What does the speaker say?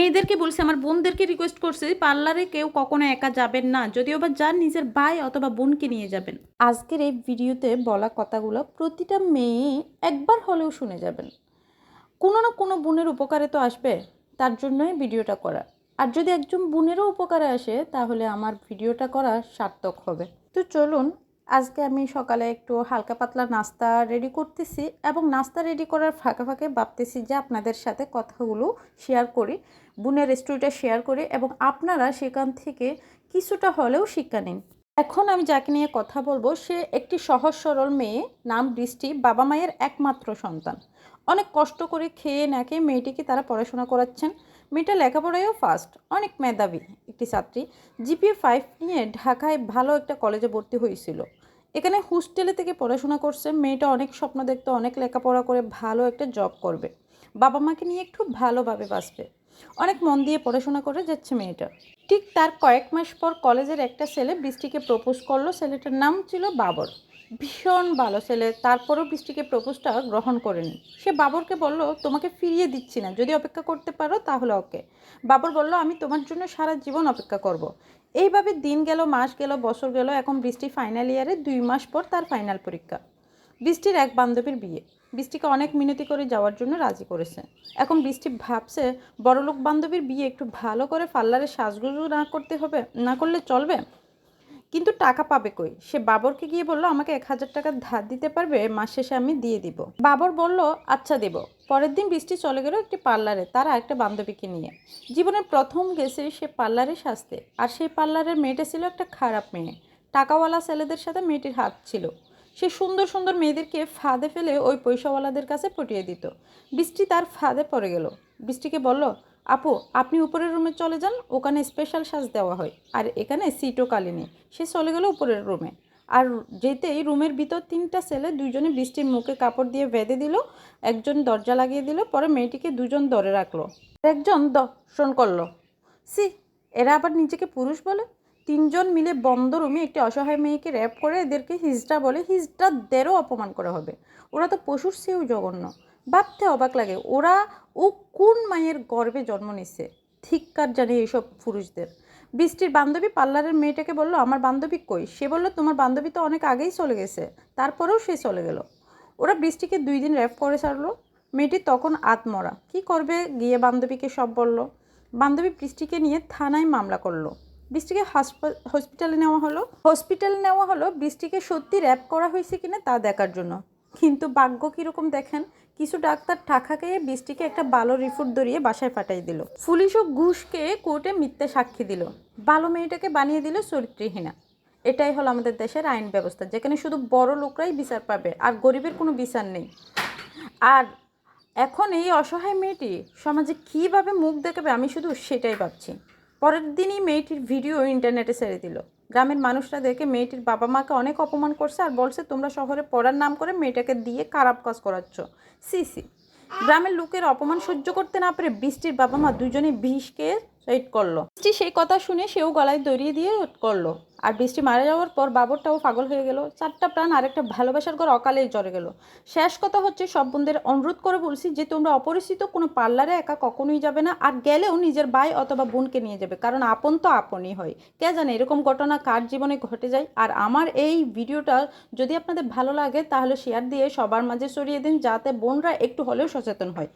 মেয়েদেরকে বলছি, আমার বোনদেরকে রিকোয়েস্ট করছি, পার্লারে কেউ কখনো একা যাবেন না, যদিও বা যান নিজের ভাই অথবা বোনকে নিয়ে যাবেন। আজকের এই ভিডিওতে বলা কথাগুলো প্রতিটা মেয়ে একবার হলেও শুনে যাবেন। কোনো না কোনো বোনের উপকারে তো আসবে, তার জন্যই ভিডিওটা করা। আর যদি একজন বোনেরও উপকারে আসে, তাহলে আমার ভিডিওটা করা সার্থক হবে। তো চলুন আজকে আমি সকালে একটু হালকা পাতলা নাস্তা রেডি করতেছি এবং নাস্তা রেডি করার ফাঁকে ফাঁকে ভাবতেছি যে আপনাদের সাথে কথাগুলো শেয়ার করি, বোনের রেস্টুরেন্টটা শেয়ার করি এবং আপনারা সেখান থেকে কিছুটা হলেও শিক্ষা নিন। এখন আমি যাকে নিয়ে কথা বলব, সে একটি সহজ সরল মেয়ে, নাম বৃষ্টি বাবা মায়ের একমাত্র সন্তান। অনেক কষ্ট করে খেয়ে না খেয়ে মেয়েটিকে তারা পড়াশোনা করাচ্ছেন। মেয়েটা লেখাপড়ায়ও ফার্স্ট অনেক মেধাবী একটি ছাত্রী। জিপিএ ফাইভ নিয়ে ঢাকায় ভালো একটা কলেজে ভর্তি হয়েছিল। এখানে হোস্টেলে থেকে পড়াশোনা করছে, মেয়েটা অনেক স্বপ্ন দেখতো, অনেক লেখাপড়া করে ভালো একটা জব করবে। বাবা মাকে নিয়ে একটু ভালোভাবে বাঁচবে। অনেক মন দিয়ে পড়াশোনা করে যাচ্ছে মেয়েটা। ঠিক তার কয়েক মাস পর কলেজের একটা ছেলে বৃষ্টিকে প্রপোজ করল, ছেলেটার নাম ছিল বাবর। ভীষণ ভালো ছেলে, তারপরেও বৃষ্টিকে প্রপোজটা গ্রহণ করেনি। সে বাবরকে বলল, তোমাকে ফিরিয়ে দিচ্ছি না। যদি অপেক্ষা করতে পারো, তাহলে ওকে। বাবর বলল, আমি তোমার জন্য সারা জীবন অপেক্ষা করব। এইভাবে দিন গেল, মাস গেল, বছর গেল, এখন বৃষ্টি ফাইনাল ইয়ারে দুই মাস পর তার ফাইনাল পরীক্ষা। বৃষ্টির এক বান্ধবীর বিয়ে। বৃষ্টিকে অনেক মিনতি করে যাওয়ার জন্য রাজি করেছে। এখন বৃষ্টি ভাবছে, বড়লোক বান্ধবীর বিয়ে একটু ভালো করে পার্লারে সাজগুজু না করতে হবে, না করলে চলবে? কিন্তু টাকা পাবে কই? সে বাবরকে গিয়ে বলল, আমাকে এক হাজার টাকা ধার দিতে পারবে? মাস শেষে আমি দিয়ে দিব। বাবর বলল আচ্ছা দেব। পরের দিন বৃষ্টি চলে গেল একটি পার্লারে, তার একটা বান্ধবীকে নিয়ে। জীবনের প্রথম গেছে সে পার্লারে সাজতে, আর সেই পার্লারের মেয়েটা ছিল একটা খারাপ মেয়ে। টাকাওয়ালা ছেলেদের সাথে মেয়েটির হাত ছিল। সে সুন্দর সুন্দর মেয়েদেরকে ফাঁদে ফেলে ওই পয়সাওয়ালাদের কাছে পটিয়ে দিত। বৃষ্টি তার ফাঁদে পড়ে গেল। বৃষ্টিকে বলল আপু, আপনি উপরের রুমে চলে যান, ওখানে স্পেশাল সাজ দেওয়া হয়। আর এখানে সিটও কালি নেই। সে চলে গেল উপরের রুমে। আর যেতেই রুমের ভিতর তিনটা ছেলে দুইজনে বৃষ্টির মুখে কাপড় দিয়ে বেঁধে দিল, একজন দরজা লাগিয়ে দিল, পরে মেয়েটিকে দুজন ধরে রাখল। একজন দর্শন করল। সি এরা আবার নিজেকে পুরুষ বলে? তিনজন মিলে বন্ধ রুমে একটি অসহায় মেয়েকে র্যাপ করে এদেরকে হিজড়া বলে। হিজড়াদেরও অপমান করা হবে। ওরা তো পশুর চেয়েও জঘন্য। ভাবতে অবাক লাগে। ওরা, ও কোন মায়ের গর্বে জন্ম নিচ্ছে ধিক্কার জানে এইসব পুরুষদের। বৃষ্টির বান্ধবী পার্লারের মেয়েটাকে বলল, আমার বান্ধবী কই? সে বলল, তোমার বান্ধবী তো অনেক আগেই চলে গেছে। তারপরেও সে চলে গেল। ওরা বৃষ্টিকে দুই দিন র্যাপ করে ছাড়লো। মেয়েটি তখন আত্মরা কি করবে? গিয়ে বান্ধবীকে সব বলল। বান্ধবী বৃষ্টিকে নিয়ে থানায় মামলা করল। বৃষ্টিকে হসপিটালে নেওয়া হলো। হসপিটালে নেওয়া হলো, বৃষ্টিকে সত্যি র্যাপ করা হয়েছে কিনা তা দেখার জন্য। কিন্তু ভাগ্য কীরকম দেখেন? কিছু ডাক্তার টাকা খেয়ে বৃষ্টিকে একটা ভালো রিপোর্ট ধরিয়ে বাসায় পাঠিয়ে দিল। পুলিশও ঘুষকে কোর্টে মিথ্যে সাক্ষী দিল। ভালো মেয়েটাকে বানিয়ে দিল চরিত্রহীনা। এটাই হলো আমাদের দেশের আইন ব্যবস্থা, যেখানে শুধু বড় লোকরাই বিচার পাবে আর গরিবের কোনো বিচার নেই। আর এখন এই অসহায় মেয়েটি সমাজে কীভাবে মুখ দেখাবে আমি শুধু সেটাই ভাবছি। পরের দিনই মেয়েটির ভিডিও ইন্টারনেটে ছেড়ে দিল। গ্রামের মানুষরা দেখে মেয়েটির বাবা মাকে অনেক অপমান করছে আর বলছে, তোমরা শহরে পড়ার নাম করে মেয়েটাকে দিয়ে খারাপ কাজ করাচ্ছ। C C. গ্রামের লোকের অপমান সহ্য করতে না পেরে বৃষ্টির বাবা মা দুজনে বিষকে সাইড করল। বৃষ্টি সেই কথা শুনে সেও গলায় দড়িয়ে দিয়ে করল। আর বৃষ্টি মারা যাওয়ার পর বাবরটাও পাগল হয়ে গেল। চারটা প্রাণ আরেকটা ভালোবাসার ঘর অকালেই জ্বরে গেল। শেষ কথা হচ্ছে, সব বন্ধুদের অনুরোধ করে বলছি যে, তোমরা অপরিচিত কোনো পার্লারে একা কখনোই যাবে না। আর গেলেও নিজের ভাই অথবা বোনকে নিয়ে যাবে। কারণ আপন তো আপনই হয়। কে জানে এরকম ঘটনা কার জীবনে ঘটে যায়? আর আমার এই ভিডিওটা যদি আপনাদের ভালো লাগে, তাহলে শেয়ার দিয়ে সবার মাঝে ছড়িয়ে দিন, যাতে বোনরা একটু হলেও সচেতন হয়।